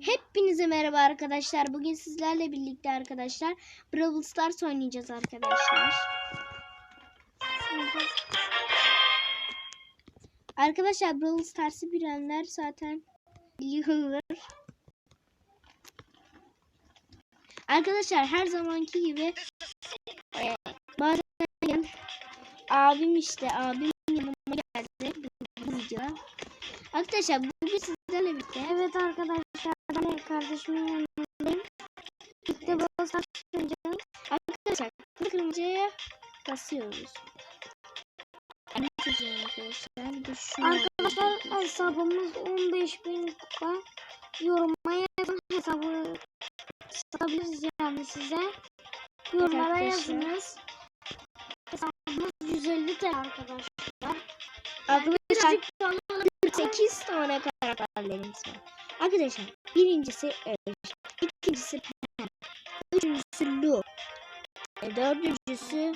Hepinize merhaba arkadaşlar. Bugün sizlerle birlikte arkadaşlar Brawl Stars oynayacağız arkadaşlar. Arkadaşlar Brawl Stars'ı bilenler zaten biliyorlar. Arkadaşlar her zamanki gibi e, bazen abim işte abim yanıma geldi bu videoya. Arkadaşlar bugün sizlerle birlikte Evet arkadaşlar ben kardeşimin yanındayım. Birlikte Brawl Stars oynayacağız. Arkadaşlar kırmızıya basıyoruz. Arkadaşlar? Hesabımız 15.000 kupa. Yoruma yazın hesabı satabiliriz yani size. Yorumlara yazınız. Hesabımız 150 TL arkadaşlar. Arkadaşlar Küçük falan 48 tane karakterlerimiz var. Arkadaşlar birincisi Öz, ikincisi Pem, üçüncüsü Lu, e, dördüncüsü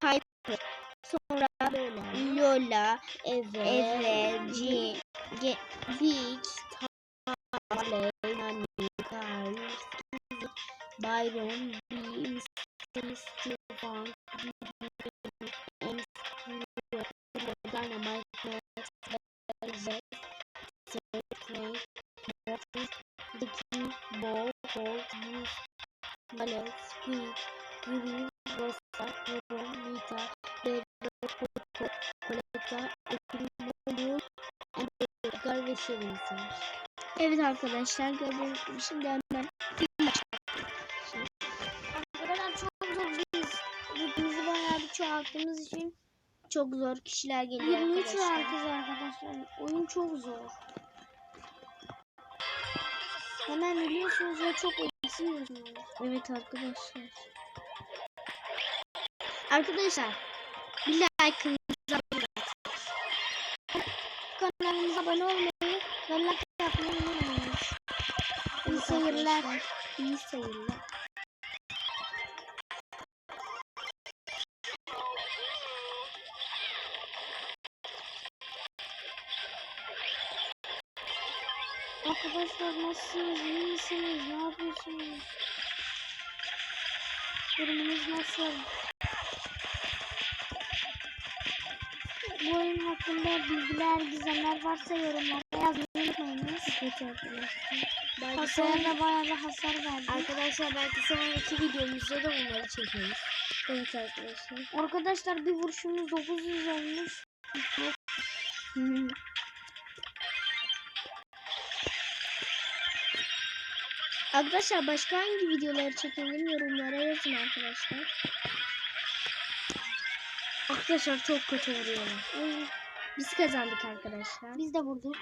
Piper, sonra Lola, Eve, Jin, Ge- Vic, Tarley, Nani, Carl, Byron, Beam, Stefan, Evet arkadaşlar gördüğünüz gibi şimdi hemen Arkadaşlar çok zor biz. Hepimizi bayağı bir çoğalttığımız için çok zor kişiler geliyor 23 arkadaşlar. herkes arkadaşlar. Oyun çok zor. Hemen ölüyorsunuz ve çok eksiyorsunuz. Evet arkadaşlar. Arkadaşlar bir like'ınızı Kanalımıza abone olmayı ve like yapmayı seyirler. İyi seyirler. Arkadaşlar nasılsınız? İyi misiniz? Ne yapıyorsunuz? Durumunuz nasıl? Bu oyun hakkında bilgiler, gizemler varsa yorumlara yazmayı unutmayınız. Evet arkadaşlar. Da bayağı bir hasar verdi. arkadaşlar belki sonraki videomuzda da bunları çekeriz. Evet arkadaşlar. Arkadaşlar bir vuruşumuz 900 olmuş. Arkadaşlar başka hangi videoları çekelim yorumlara yazın arkadaşlar. Arkadaşlar çok kötü vuruyorlar. Biz kazandık arkadaşlar. Biz de vurduk.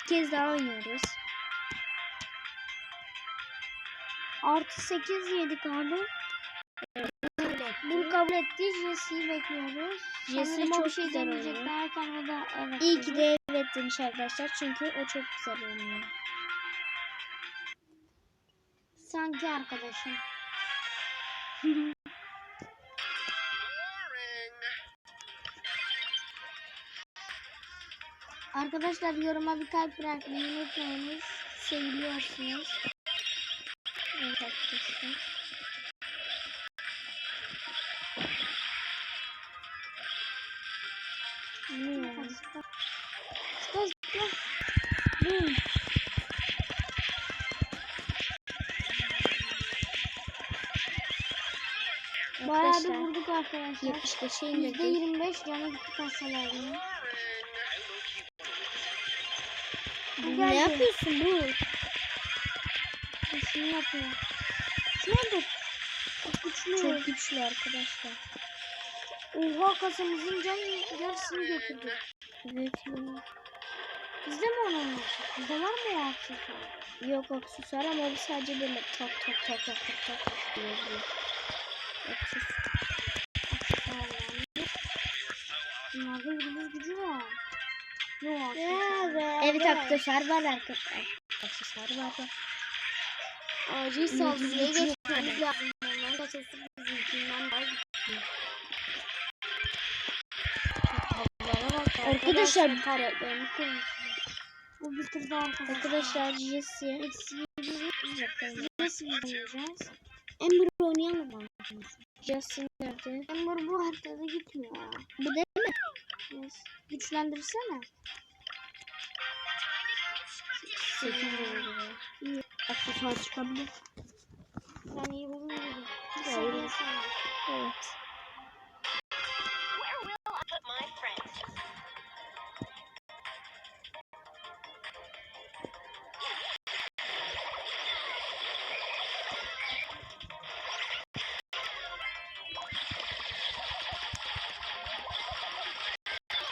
Bir kez daha oynuyoruz. Artı 8 yedik abi. Bunu kabul etti. Jesse'yi bekliyoruz. Jesse çok şey güzel oynuyor. derken o da evet İyi ki de evet demiş arkadaşlar çünkü o çok güzel oynuyor. Sanki arkadaşım. Arkadaşlar yoruma bir kalp bırakmayı unutmayınız. Seviliyorsunuz. Evet arkadaşlar. Bilmiyorum. Sıkı sıkı. Bum. Bayağı Arkadaşlar vurduk arkadaşlar. 75'e indirdik. %25 canı gitti kasalarının. Ne yapıyorsun bu? Şunu yapıyor. Şuna dur. Çok güçlü. Çok güçlü arkadaşlar. Oha kasamızın can yarısını götürdü. Evet ya. Bizde mi onun olsun? Bizde var mı o aksesuar? Yok aksesuar ama bu sadece böyle tak tak tak tak tak tak tak vuruyor. Aksesuar. Aksesuar yani. Bunlarda yıldız gücü var. Evet aksesuar var arkadaşlar. Aksesuar var. Acil saldırıya geçmemiz lazım. Onların kasası bizimkinden daha. Arkadaşlar- kurmuşlar. Bu bitirdi arkadaşlar. Arkadaşlar Jesse. Nasıl oynayacağız? Ember oynayalım mı? Jesse nerede? Ember bu haritada gitmiyor. ya. Bu değil Yes. Güçlendirsene. Sekiz oldu. İyi. Bak bu çıkabilir.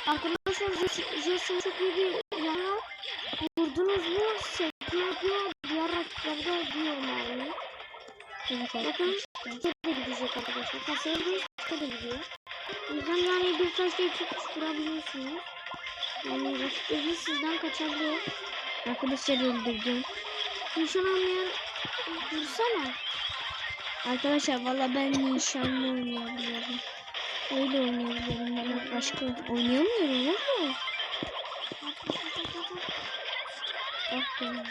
Arkadaşlar Jason çok iyi bir yana vurdunuz mu? Sekiyor diyor. Diğer rakiplerde diyor yani. Evet Bakın arkadaşlar. çok da gidecek arkadaşlar. Kasaya da çok da gidiyor. O yüzden yani bir taşla iki kuş vurabiliyorsunuz. Yani rakipleriniz sizden kaçabiliyor. Arkadaşlar öldürdüm. Nişan almayan vursana. Arkadaşlar valla ben nişanlı oynayabiliyorum. Öyle oynayabiliyorum ben başka oynayamıyorum ama. Ah be.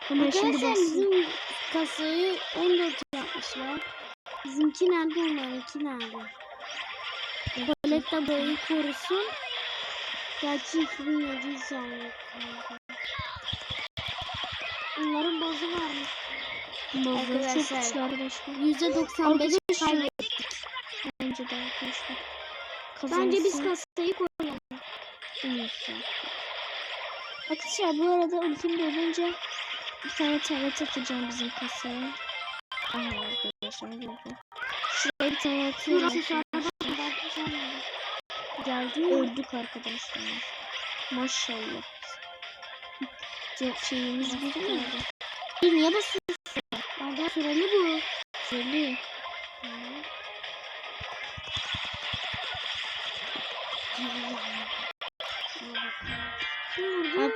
Hemen şimdi basın. bizim kasayı 14 yapmışlar. Bizimki nerede onlarınki nerede? Colette boyu korusun. Gerçi 2700 yani. Onların bozu. Bazıları çok Arkadaşlar, güçlü arkadaşlar. %95 Arkadaşlar. Bence de arkadaşlar. Bence biz kasayı koyalım. Neyse. Arkadaşlar bu arada ultim dolunca bir tane tane takacağım bizim kasaya. Aha arkadaşlar gördüm. Şuraya bir tane atıyorum. Geldi öldük arkadaşlar. Maşallah. Şeyimiz? Bir niye basıyorsun? Nereden süreli bu? Kim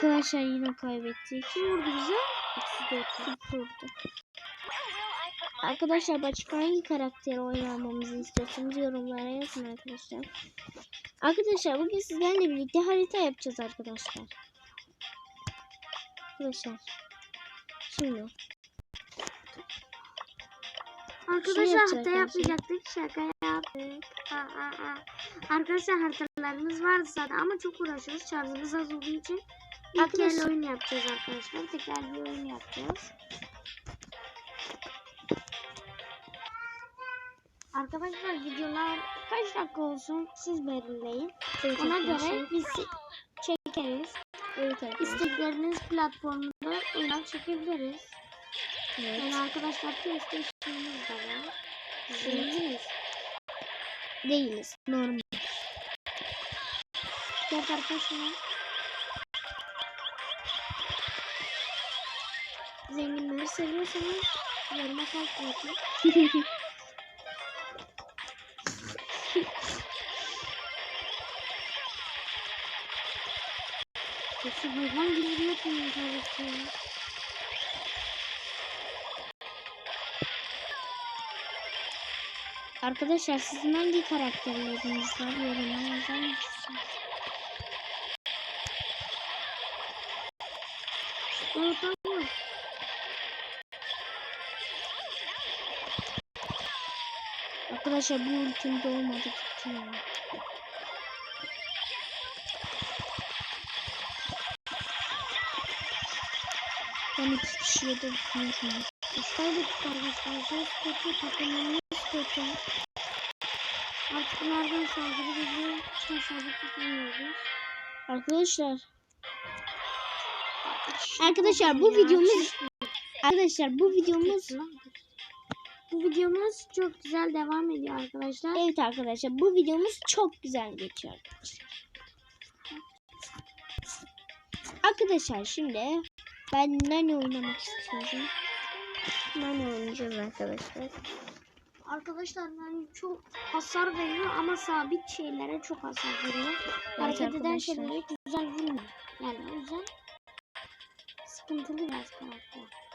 Arkadaşlar yine kaybettik. Kim vurdu bize? İkisi de Türk oldu. Where will I put my Arkadaşlar başka hangi karakteri oynamamızı istiyorsanız yorumlara yazın arkadaşlar. Arkadaşlar bugün sizlerle birlikte harita yapacağız arkadaşlar. Arkadaşlar. Şimdi Arkadaşlar harita yapmayacaktık. Şaka yaptık. Aa, aa, aa. Arkadaşlar haritalarımız vardı zaten ama çok uğraşıyoruz. Şarjımız az olduğu için el oyun yapacağız arkadaşlar. Tekrar bir oyun yapacağız. Arkadaşlar videolar kaç dakika olsun siz belirleyin. evet Ona arkadaşlar. göre biz çekeriz. Evet. İstekleriniz platformunda oyunlar çekebiliriz. Evet. Yani arkadaşlar PlayStation'ımız da var. Evet. Değiliz. Normal. Diğer arkadaşlar. Zenginleri seviyorsanız yoruma kalp bırakın. Yoksa hayvan gibi yapmayın tabii ki. Arkadaşlar sizin hangi karakterleriniz var yorumlara yazar mısınız? Evet Arkadaşlar bu ultimde olmadı gitti ya. Ben iki kişiye de bakıyorum. Kaybettik arkadaşlar. Kötü, takımımız kötü. Artık bunlardan saldırı geliyor. Hiç saldırı tutamıyoruz. Arkadaşlar. Arkadaşlar bu videomuz Arkadaşlar bu videomuz Bu videomuz çok güzel devam ediyor arkadaşlar. Evet arkadaşlar bu videomuz çok güzel geçiyor arkadaşlar. Arkadaşlar şimdi ben Nani oynamak istiyorum. Nani oynayacağız arkadaşlar. Arkadaşlar yani çok hasar veriyor ama sabit şeylere çok hasar veriyor. Hareket eden şeylere güzel vurmuyor. Yani o yüzden sıkıntılı biraz karakter.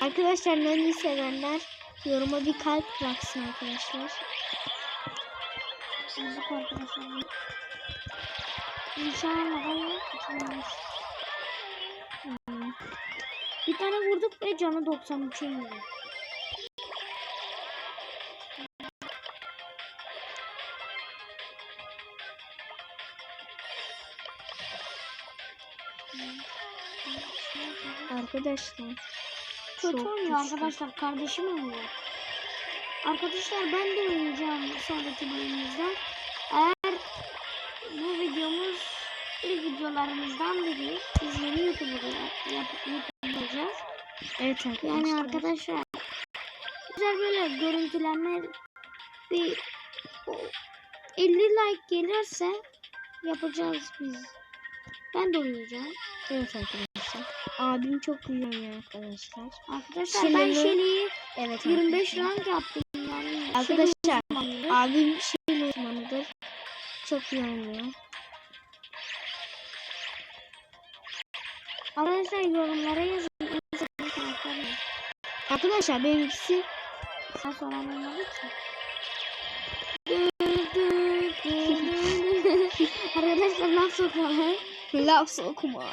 Arkadaşlar Nani sevenler yoruma bir kalp bıraksın arkadaşlar. Bulduk arkadaşlar. İnşallah hayır. Hmm. Bir tane vurduk ve canı 93 indi. Arkadaşlar. Kötü Çok oynuyor güçlü. arkadaşlar. Kardeşim oynuyor. Arkadaşlar ben de oynayacağım sonraki bölümümüzde. Eğer bu videomuz ilk videolarımızdan biri biz yeni YouTube'da yap, YouTube olacağız. Evet arkadaşlar. Yani arkadaşlar güzel böyle görüntülenme bir o 50 like gelirse yapacağız biz. Ben de oynayacağım. Evet arkadaşlar. Abim çok iyi oynuyor arkadaşlar. Arkadaşlar ben Şelali- Shelly'yi Evet 25 arkadaşlar. rank yaptım yani. Arkadaşlar, uzmanıydı. Abim şey uzmanıdır. Çok iyi oynuyor. Arkadaşlar yorumlara yazın. Arkadaşlar benimkisi Sen soran olmadı ki. Arkadaşlar laf sokalım. laf sokma.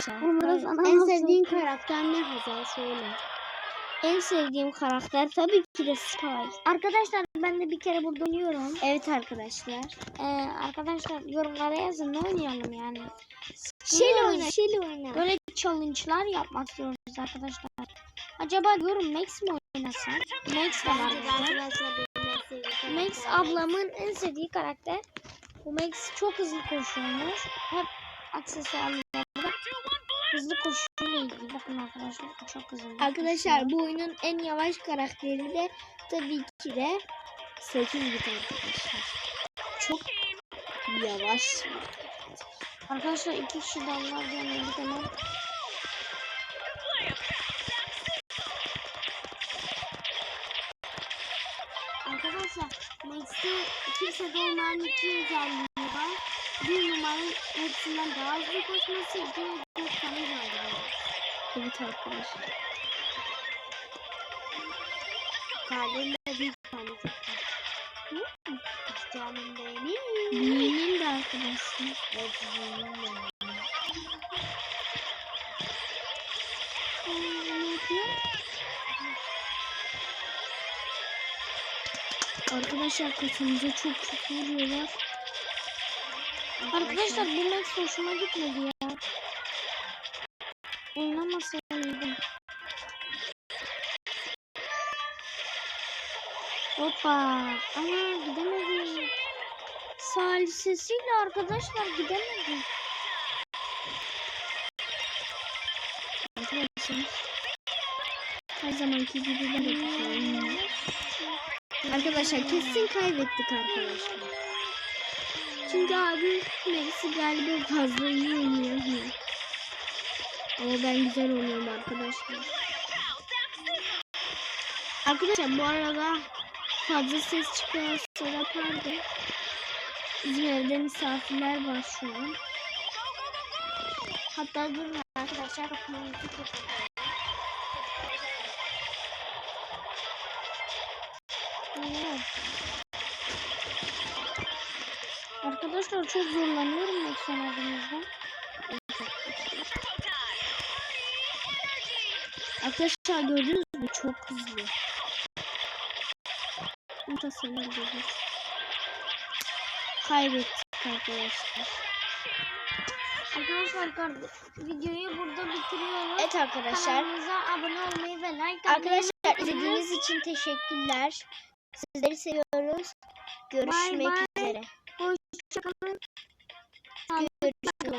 Sana en sevdiğin karakter ne Hazal söyle. En sevdiğim karakter tabii ki de Spike. Arkadaşlar ben de bir kere burada oynuyorum. Evet arkadaşlar. Ee, arkadaşlar yorumlara yazın ne oynayalım yani. Şili Biraz oyna, Şili oyna. Böyle challenge'lar yapmak istiyoruz arkadaşlar. Acaba diyorum Max mi oynasak? Max de var Max ablamın en sevdiği karakter. Bu Max çok hızlı koşuyormuş. Hep aksesuarlarda hızlı ilgili. Bakın arkadaşlar bu çok hızlı. Arkadaşlar bu oyunun en yavaş karakteri de tabii ki de 8 bit arkadaşlar. Çok yavaş. Arkadaşlar iki kişi dallar gelmedi hemen. Arkadaşlar Max'te kimsede olmayan iki özelliği var. Bir numaranın hepsinden daha hızlı koşması, iki ve dört tane geldi. Evet arkadaşlar. Kalbimde bir tane. Hı? Canım benim. Yemin de arkadaşlar. Evet, benim. Yapıyor? Arkadaşlar kafamıza çok kötü vuruyorlar. Arkadaşlar bu Max hoşuma gitmedi ya. Oynamasaydım. Hoppa. Ana gidemedim. Salisesiyle arkadaşlar gidemedim. Her zamanki gibi ben. Arkadaşlar kesin kaybettik arkadaşlar. Çünkü abi Max'i galiba fazla iyi oynuyor. Ama ben güzel oynuyorum arkadaşlar. Arkadaşlar bu arada fazla ses çıkarsa da pardon. Bizim evde misafirler var şu an. Hatta durun arkadaşlar kapıyı kapatalım. Arkadaşlar çok zorlanıyorum Max oynadığımızda. Arkadaşlar gördünüz mü? Çok hızlı. Senin dedi. Kaybettik arkadaşlar. Arkadaşlar kardeş, videoyu burada bitiriyoruz. Evet arkadaşlar. Kanalımıza abone olmayı ve like atmayı Arkadaşlar izlediğiniz için teşekkürler. Sizleri seviyoruz. Görüşmek Bye bye. üzere. Hoşçakalın. Görüşürüz.